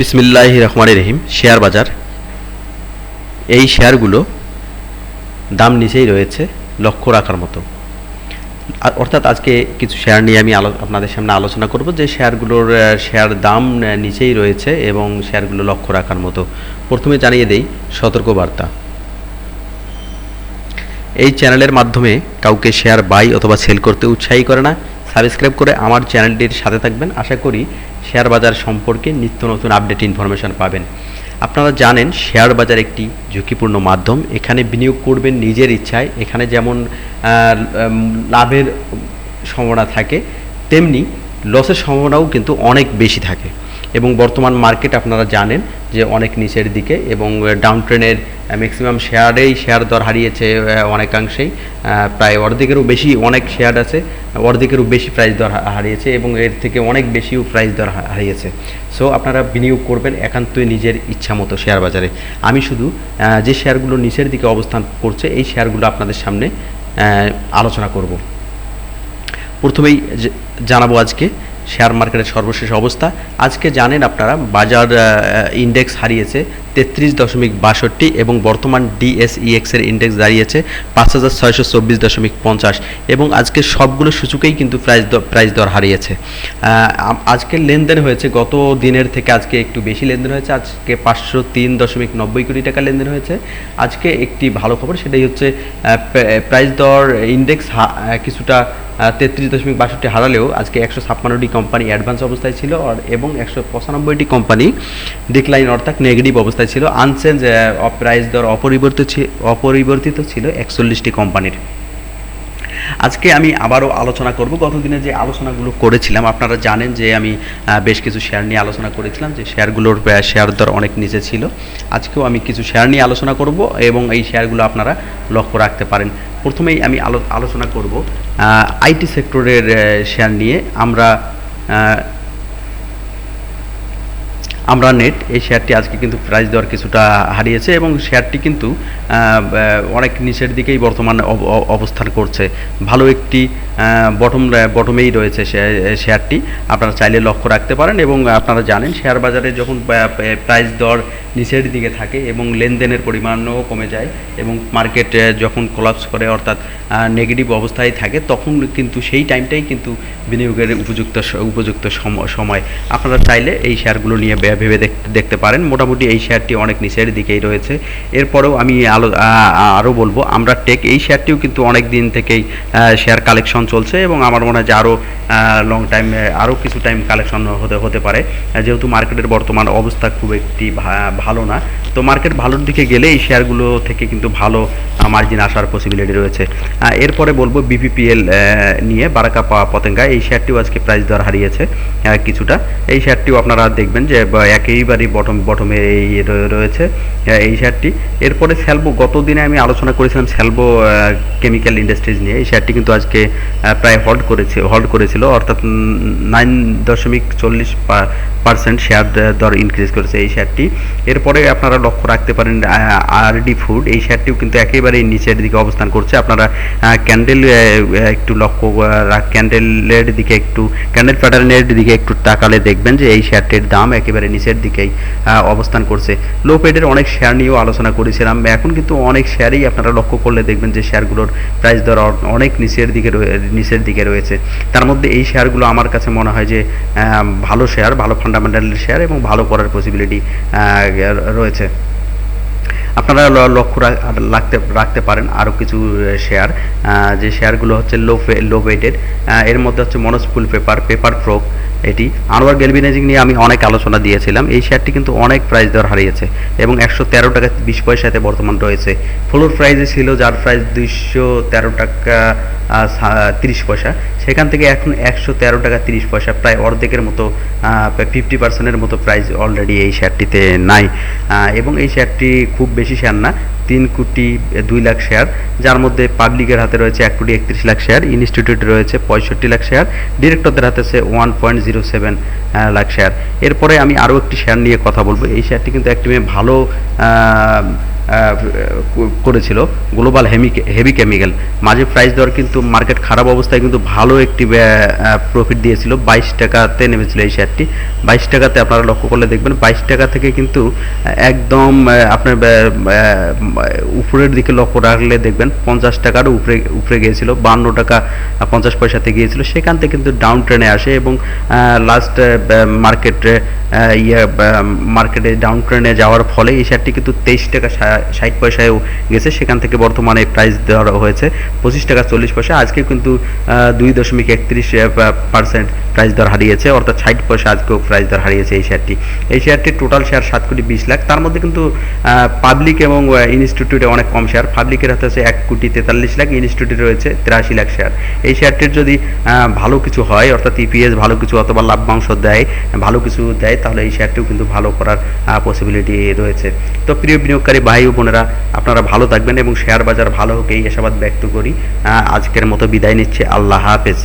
বিসমিল্লাহ রহমান রহিম, শেয়ার বাজার। এই শেয়ারগুলো দাম নিচেই রয়েছে, লক্ষ্য রাখার মতো। অর্থাৎ আজকে কিছু শেয়ার নিয়ে আমি আপনাদের সামনে আলোচনা করব যে শেয়ারগুলোর শেয়ার দাম নিচেই রয়েছে এবং শেয়ারগুলো লক্ষ্য রাখার মতো। প্রথমে জানিয়ে দেই সতর্কবার্তা। এই চ্যানেলের মাধ্যমে কাউকে শেয়ার বাই অথবা সেল করতে উৎসাহী করে না। সাবস্ক্রাইব করে আমার চ্যানেলটির সাথে থাকবেন। আশা করি শেয়ার বাজার সম্পর্কে নিত্য নতুন আপডেট ইনফরমেশন পাবেন। আপনারা জানেন, শেয়ার বাজার একটি ঝুঁকিপূর্ণ মাধ্যম। এখানে বিনিয়োগ করবেন নিজের ইচ্ছায়। এখানে যেমন লাভের সম্ভাবনা থাকে, তেমনি লসের সম্ভাবনাও কিন্তু অনেক বেশি থাকে। এবং বর্তমান মার্কেট আপনারা জানেন যে অনেক নিচের দিকে এবং ডাউন ট্রেনের ম্যাক্সিমাম শেয়ারেই শেয়ার দর হারিয়েছে অনেকাংশেই প্রায় অর্ধেকেরও বেশি, অনেক শেয়ার আছে, অর্ধেকেরও বেশি প্রাইস দর হারিয়েছে এবং এর থেকে অনেক বেশিও প্রাইস দর হারিয়েছে। সো আপনারা বিনিয়োগ করবেন একান্তই নিজের ইচ্ছা মতো শেয়ার বাজারে। আমি শুধু যে শেয়ারগুলো নিচের দিকে অবস্থান করছে, এই শেয়ারগুলো আপনাদের সামনে আলোচনা করব। প্রথমেই জানাব আজকে শেয়ার মার্কেটের সর্বশেষ অবস্থা। আজকে জানেন আপনারা বাজার ইন্ডেক্স হারিয়েছে। তেত্রিশ দশমিক বাষট্টি এবং বর্তমান ডিএসইএক্স এর ইন্ডেক্স দাঁড়িয়েছে পাঁচ হাজার ছয়শো চব্বিশ দশমিক পঞ্চাশ এবং আজকে সবগুলো সূচকেই কিন্তু প্রাইস প্রাইস দর হারিয়েছে। আজকের লেনদেন হয়েছে, গত দিনের থেকে আজকে একটু বেশি লেনদেন হয়েছে, আজকে পাঁচশো তিন দশমিক নব্বই কোটি টাকা লেনদেন হয়েছে। আজকে একটি ভালো খবর, সেটাই হচ্ছে প্রাইস দর ইন্ডেক্স কিছুটা তেত্রিশ দশমিক বাষট্টি হারালেও আজকে একশো ছাপ্পান্নটি কোম্পানি অ্যাডভান্স অবস্থায় ছিল এবং একশো পঁচানব্বইটি কোম্পানি ডিক্লাইন অর্থাৎ নেগেটিভ অবস্থায় ছিল আনচেঞ্জ প্রাইস দর অপরিবর্তিত অপরিবর্তিত ছিল একচল্লিশটি কোম্পানির। আজকে আমি আবারও আলোচনা করব। গতদিনে যে আলোচনাগুলো করেছিলাম, আপনারা জানেন যে আমি বেশ কিছু শেয়ার নিয়ে আলোচনা করেছিলাম, যে শেয়ারগুলোর শেয়ার দর অনেক নিচে ছিল। আজকেও আমি কিছু শেয়ার নিয়ে আলোচনা করব এবং এই শেয়ারগুলো আপনারা লক্ষ্য রাখতে পারেন। প্রথমেই আমি আলো- আলোচনা করব আইটি সেক্টরের শেয়ার নিয়ে। আমরা আমরা নেট এই শেয়ারটি আজকে কিন্তু প্রাইস দর কিছুটা হারিয়েছে এবং শেয়ারটি কিন্তু অনেক নিচের দিকেই বর্তমানে অব- অবস্থান করছে। ভালো একটি বটম বটমেই রয়েছে শেয়ারটি আপনারা চাইলে লক্ষ্য রাখতে পারেন এবং আপনারা জানেন শেয়ার বাজারে যখন প্রাইস দর নিচের দিকে থাকে এবং লেনদেনের পরিমাণও কমে যায় এবং মার্কেট যখন কোলাপস করে অর্থাৎ নেগেটিভ অবস্থায় থাকে, তখন কিন্তু সেই টাইমটাই কিন্তু বিনিয়োগের উপযুক্ত উপযুক্ত সম- সময়। আপনারা চাইলে এই শেয়ারগুলো নিয়ে ভেবে দেখতে পারেন। মোটামুটি এই শেয়ারটি অনেক নিচের দিকেই রয়েছে। এরপরেও আমি আলো আরও বলব, আমরা টেক এই শেয়ারটিও কিন্তু অনেক দিন থেকেই শেয়ার কালেকশন চলছে এবং আমার মনে হয় যে আরও লং টাইম আরও কিছু টাইম কালেকশন হতে হতে পারে। যেহেতু মার্কেটের বর্তমান অবস্থা খুব একটি ভালো না তো মার্কেট ভালোর দিকে গেলে এই শেয়ারগুলো থেকে কিন্তু ভালো মার্জিন আসার পসিবিলিটি রয়েছে। এরপরে বলব বিপিপিএল নিয়ে বারাকা পতেঙ্গা, এই শেয়ারটিও আজকে প্রাইস দর হারিয়েছে কিছুটা। এই শেয়ারটিও আপনারা দেখবেন যে একেবারেই বটম বটমে এই রয়ে- রয়েছে এই শেয়ারটি এরপরে স্যালবো গত দিনে আমি আলোচনা করেছিলাম স্যালবো কেমিক্যাল ইন্ডাস্ট্রিজ নিয়ে। এই শেয়ারটি কিন্তু আজকে প্রায় হল্ড করেছে হল্ড করেছিল, অর্থাৎ নাইন দশমিক চল্লিশ পার্সেন্ট শেয়ার দর ইনক্রিজ করেছে এই শেয়ারটি এরপরে আপনারা লক্ষ্য রাখতে পারেন আরডি ফুড এই শেয়ারটিও কিন্তু একেবারেই নিচের দিকে অবস্থান করছে। আপনারা ক্যান্ডেল একটু লক্ষ্য ক্যান্ডেলের দিকে একটু ক্যান্ডেল প্যাটার্নের দিকে একটু তাকালে দেখবেন যে এই শেয়ারটির দাম একেবারে নিচের দিকেই অবস্থান করছে। লো পেডের অনেক শেয়ার নিয়েও আলোচনা করেছিলাম। এখন কিন্তু অনেক শেয়ারই আপনারা লক্ষ্য করলে দেখবেন যে শেয়ারগুলোর প্রাইস দর অনেক নিচের দিকে নিচের দিকে রয়েছে। তার মধ্যে এই শেয়ারগুলো আমার কাছে মনে হয় যে ভালো শেয়ার ভালো ফান্ডামেন্টাল শেয়ার এবং ভালো করার পসিবিলিটি রয়েছে। আপনারা লক্ষ্য রাখতে রাখতে পারেন আরও কিছু শেয়ার যে শেয়ারগুলো হচ্ছে লো লো ওয়েটেড এর মধ্যে হচ্ছে মনোসফুল পেপার পেপার ফ্রক এটি। আনোয়ার গেলভিনাইজিং নিয়ে আমি অনেক আলোচনা দিয়েছিলাম। এই শেয়ারটি কিন্তু অনেক প্রাইস দর হারিয়েছে এবং একশো তেরো টাকা বিশ পয়সাতে বর্তমান রয়েছে। ফ্লোর প্রাইজে ছিল, যার প্রাইস দুইশো তেরো টাকা তিরিশ পয়সা। সেখান থেকে এখন একশো তেরো টাকা তিরিশ পয়সা, প্রায় অর্ধেকের মতো ফিফটি পার্সেন্টের মতো প্রাইস অলরেডি এই শেয়ারটিতে নাই। এবং এই শেয়ারটি খুব বেশি শেয়ার না, তিন কোটি দুই লাখ শেয়ার যার মধ্যে পাবলিকের হাতে রয়েছে এক কোটি একত্রিশ লাখ শেয়ার ইনস্টিটিউটে রয়েছে পঁয়ষট্টি লাখ শেয়ার ডিরেক্টরদের হাতে আছে one point zero seven lakh share এরপরে আমি আরও একটি শেয়ার নিয়ে কথা বলব। এই শেয়ারটি কিন্তু একটি ভালো করেছিল, গ্লোবাল হেমি হেভি কেমিক্যাল। মাঝে প্রাইস দর কিন্তু মার্কেট খারাপ অবস্থায় কিন্তু ভালো একটি প্রফিট দিয়েছিল, বাইশ টাকাতে নেমেছিল এই শেয়ারটি বাইশ টাকাতে আপনারা লক্ষ্য করলে দেখবেন, বাইশ টাকা থেকে কিন্তু একদম আপনার উপরের দিকে লক্ষ্য রাখলে দেখবেন, পঞ্চাশ টাকার উপরে উপরে গিয়েছিল, বান্ন টাকা পঞ্চাশ পয়সাতে গিয়েছিল। সেখান থেকে কিন্তু ডাউন ট্রেনে আসে এবং লাস্ট মার্কেটে ইয়ে মার্কেটে ডাউন ট্রেনে যাওয়ার ফলে এই শেয়ারটি কিন্তু তেইশ টাকা ষাট পয়সায়ও গেছে, সেখান থেকে বর্তমানে প্রাইস দেওয়া হয়েছে। পঁচিশ টাকা চল্লিশ পয়সা আজকে কিন্তু দুই দশমিক একত্রিশ পার্সেন্ট প্রাইস দর হারিয়েছে, অর্থাৎ ষাট পয়সা আজকেও প্রাইস দর হারিয়েছে এই শেয়ারটি এই শেয়ারটির টোটাল শেয়ার সাত কোটি বিশ লাখ। তার মধ্যে কিন্তু পাবলিক এবং ইনস্টিটিউটে অনেক কম শেয়ার পাবলিকের হাতে আছে এক কোটি তেতাল্লিশ লাখ ইনস্টিটিউটে রয়েছে তিরাশি লাখ শেয়ার এই শেয়ারটির যদি ভালো কিছু হয়, অর্থাৎ ইপিএস ভালো কিছু অথবা লাভ্যাংশ দেয়, ভালো কিছু দেয়, তাহলে এই শেয়ারটিও কিন্তু ভালো করার পসিবিলিটি রয়েছে। তো প্রিয় বিনিয়োগকারী ভাই ও বোনেরা, আপনারা ভালো থাকবেন এবং শেয়ার বাজার ভালো হোক, এই আশাবাদ ব্যক্ত করি। আজকের মতো বিদায় নিচ্ছে। আল্লাহ হাফেজ।